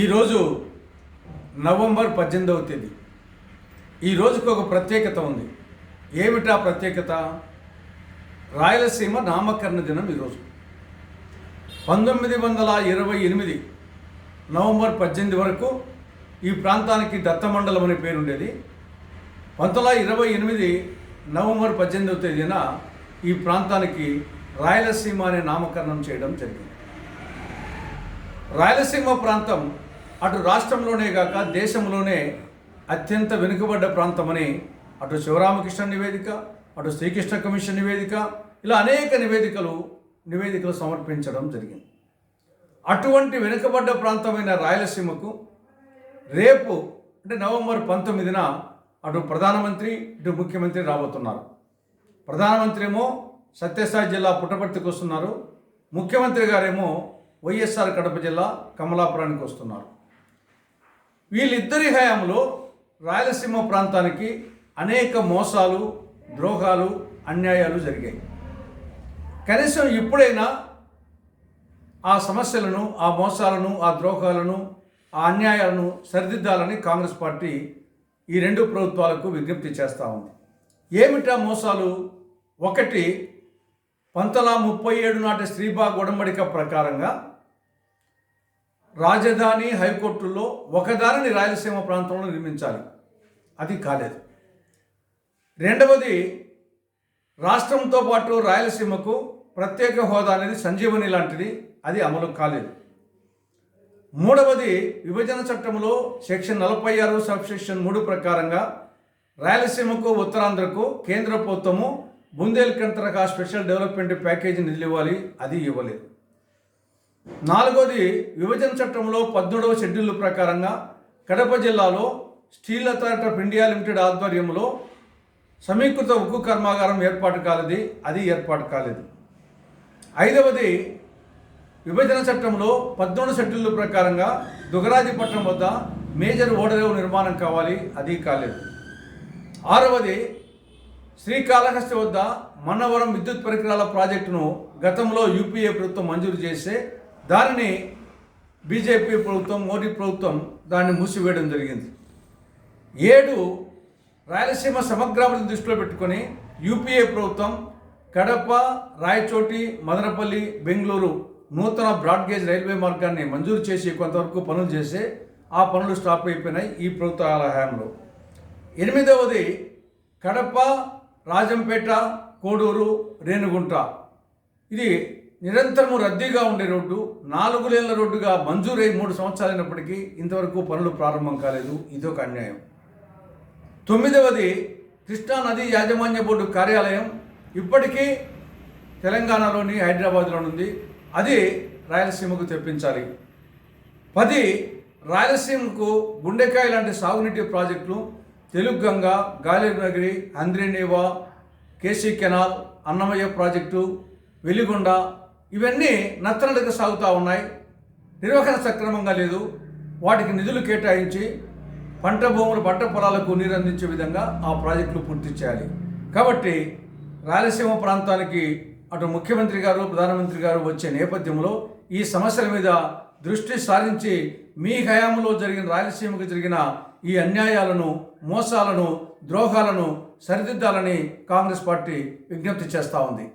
ఈరోజు నవంబర్ పద్దెనిమిదవ తేదీ. ఈ రోజుకు ఒక ప్రత్యేకత ఉంది. ఏమిటా ప్రత్యేకత? రాయలసీమ నామకరణ దినం ఈరోజు. పంతొమ్మిది వందల ఇరవై ఎనిమిది నవంబర్ పద్దెనిమిది వరకు ఈ ప్రాంతానికి దత్తమండలం అనే పేరు ఉండేది. పంతొమ్మిది వందల ఇరవై ఎనిమిది నవంబర్ పద్దెనిమిదవ తేదీన ఈ ప్రాంతానికి రాయలసీమ అనే నామకరణం చేయడం జరిగింది. రాయలసీమ ప్రాంతం అటు రాష్ట్రంలోనే కాక దేశంలోనే అత్యంత వెనుకబడ్డ ప్రాంతమని అటు శివరామకృష్ణ నివేదిక అటు శ్రీకృష్ణ కమిషన్ నివేదిక ఇలా అనేక నివేదికలు నివేదికలు సమర్పించడం జరిగింది. అటువంటి వెనుకబడ్డ ప్రాంతమైన రాయలసీమకు రేపు అంటే నవంబర్ పంతొమ్మిదిన అటు ప్రధానమంత్రి ఇటు ముఖ్యమంత్రి రాబోతున్నారు. ప్రధానమంత్రి ఏమో సత్యసాయి జిల్లా పుట్టపర్తికి వస్తున్నారు. ముఖ్యమంత్రి గారేమో వైఎస్ఆర్ కడప జిల్లా కమలాపురానికి వస్తున్నారు. వీళ్ళిద్దరి హయాంలో రాయలసీమ ప్రాంతానికి అనేక మోసాలు ద్రోహాలు అన్యాయాలు జరిగాయి. కనీసం ఇప్పుడైనా ఆ సమస్యలను ఆ మోసాలను ఆ ద్రోహాలను ఆ అన్యాయాలను సరిదిద్దాలని కాంగ్రెస్ పార్టీ ఈ రెండు ప్రభుత్వాలకు విజ్ఞప్తి చేస్తూ ఉంది. ఏమిటా మోసాలు? ఒకటి పంతొమ్మిది ముప్పై ఏడు నాటి శ్రీబాగ్ ఉడంబడిక ప్రకారంగా రాజధాని హైకోర్టుల్లో ఒకదానిని రాయలసీమ ప్రాంతంలో నిర్మించాలి. అది కాలేదు. రెండవది రాష్ట్రంతో పాటు రాయలసీమకు ప్రత్యేక హోదా అనేది సంజీవని లాంటిది అది అమలు కాలేదు. మూడవది విభజన చట్టంలో సెక్షన్ నలభై ఆరు సబ్ సెక్షన్ మూడు ప్రకారంగా రాయలసీమకు ఉత్తరాంధ్రకు కేంద్ర ప్రభుత్వము బుందేల్ఖండ్ తరహా స్పెషల్ డెవలప్మెంట్ ప్యాకేజీ నిధులు ఇవ్వాలి అది ఇవ్వలేదు. నాలుగోది విభజన చట్టంలో పద్మూడవ షెడ్యూల్ ప్రకారంగా కడప జిల్లాలో steel authority of India limited ఆధ్వర్యంలో సమీకృత ఉక్కు కర్మాగారం ఏర్పాటు కాలేదు అది ఏర్పాటు కాలేదు. ఐదవది విభజన చట్టంలో పద్మూడు షెడ్యూల్ ప్రకారంగా దుగరాజపట్నం వద్ద మేజర్ ఓడరేవు నిర్మాణం కావాలి అది కాలేదు. ఆరవది శ్రీకాళహస్తి వద్ద మన్నవరం విద్యుత్ పరికరాల ప్రాజెక్టును గతంలో యూపీఏ ప్రభుత్వం మంజూరు చేస్తే దానిని బీజేపీ ప్రభుత్వం మోడీ ప్రభుత్వం దాన్ని మూసివేయడం జరిగింది. ఏడు రాయలసీమ సమగ్రాభివృద్ధి దృష్టిలో పెట్టుకొని యూపీఏ ప్రభుత్వం కడప రాయచోటి మదనపల్లి బెంగళూరు నూతన బ్రాడ్గేజ్ రైల్వే మార్గాన్ని మంజూరు చేసి కొంతవరకు పనులు చేసి ఆ పనులు స్టాప్ అయిపోయినాయి ఈ ప్రభుత్వాల హయాంలో ఎనిమిదవది కడప రాజంపేట కోడూరు రేణుగుంట. ఇది నిరంతరము రద్దీగా ఉండే రోడ్డు నాలుగు లేన్ల రోడ్డుగా మంజూరై మూడు సంవత్సరాలైనప్పటికీ ఇంతవరకు పనులు ప్రారంభం కాలేదు. ఇదొక అన్యాయం. తొమ్మిదవది కృష్ణా నది యాజమాన్య బోర్డు కార్యాలయం ఇప్పటికీ తెలంగాణలోని హైదరాబాద్లో ఉంది. అది రాయలసీమకు తెప్పించాలి. పది రాయలసీమకు గుండెకాయ లాంటి సాగునీటి ప్రాజెక్టులు Telugu Ganga గాలినగిరి Handri Neeva KC canal Annamayya project Veligonda ఇవన్నీ నత్తనడక సాగుతూ ఉన్నాయి. నిర్వహణ సక్రమంగా లేదు. వాటికి నిధులు కేటాయించి పంట భూములు పంట పొలాలకు నీరు అందించే విధంగా ఆ ప్రాజెక్టులు పూర్తి చేయాలి. కాబట్టి రాయలసీమ ప్రాంతానికి అటు ముఖ్యమంత్రి గారు ప్రధానమంత్రి గారు వచ్చే నేపథ్యంలో ఈ సమస్యల మీద దృష్టి సారించి మీ హయాంలో జరిగిన రాయలసీమకు జరిగిన ఈ అన్యాయాలను మోసాలను ద్రోహాలను సరిదిద్దాలని కాంగ్రెస్ పార్టీ విజ్ఞప్తి చేస్తూ ఉంది.